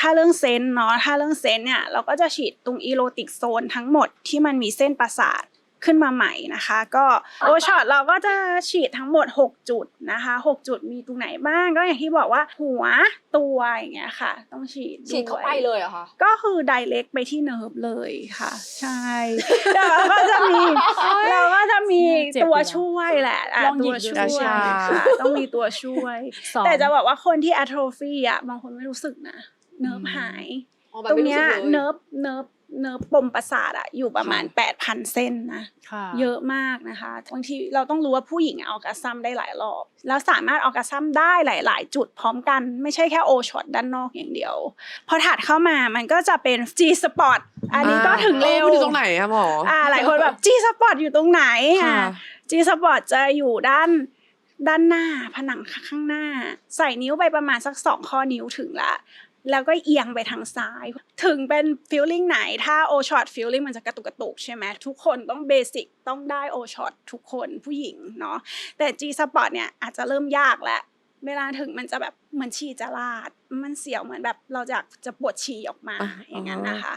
ถ้าเรื่องเซนส์เนาะถ้าเรื่องเซนส์เนี่ยเราก็จะฉีดตรงอีโรติกโซนทั้งหมดที่มันมีเส้นประสาทขึ้นมาใหม่นะคะ ก็โอช็อตเราก็จะฉีดทั้งหมด 6 จุดนะคะ 6 จุดมีตรงไหนบ้างก็อย่างที่บอกว่าหัวตัวอย่างเงี้ยค่ะ ต้องฉีดฉีดเข้าไปวยเลยเหรอคะก็คือไดเ c กไปที่เนิร์ฟเลยค่ะ ใช่แล้วเราก็จะมีเราก็จะมีเจ็บตัวอยู่นะช่วยแหละะลองหยิตัวบดูช่วยได้ค่ะต้องมีตัวช่วยสองแต่จะบอกว่าคนที่ atrophy อะบางคนไม่รู้สึกนะ เนิร์ฟอืมหาย อ๋อแบบตรงไม่เนี้ยสึกล เนิร์ฟเนิร์ฟเนิร์ฟปมประสาทอะอยู่ประมาณ 8,000 เส้นนะ ค่ะเยอะมากนะคะ บางทีเราต้องรู้ว่าผู้หญิงออกกัซัมได้หลายรอบ แล้วสามารถออกกัซัมได้หลาย ๆ จุดพร้อมกัน ไม่ใช่แค่โอช็อตด้านนอกอย่างเดียว พอถัดเข้ามามันก็จะเป็น G Spot อันนี้ก็ถึงเร็วออมันอยู่ตรงไหนอะหมออ่าหลายคนแบบ G Spot อยู่ตรงไหนค่ะอะ G Spot จะอยู่ด้านด้านหน้าผนังข้างหน้า ใส่นิ้วไปประมาณสักสองข้อนิ้วถึงละ แล้วก็เอียงไปทางซ้าย ถึงเป็นฟิลลิ่งไหน ถ้าโอช็อตฟิลลิ่งมันจะกระตุกกระตุกใช่ไหมทุกคนต้องเบสิกต้องได้โอช็อตทุกคนผู้หญิงเนาะแต่ G Spot เนี่ยอาจจะเริ่มยากแล้วเวลาถึงมันจะแบบเหมือนฉี่จะลาด มันเสียวเหมือนแบบเราจะจะปวดฉี่ออกมาอะอย่างนั้นนะคะ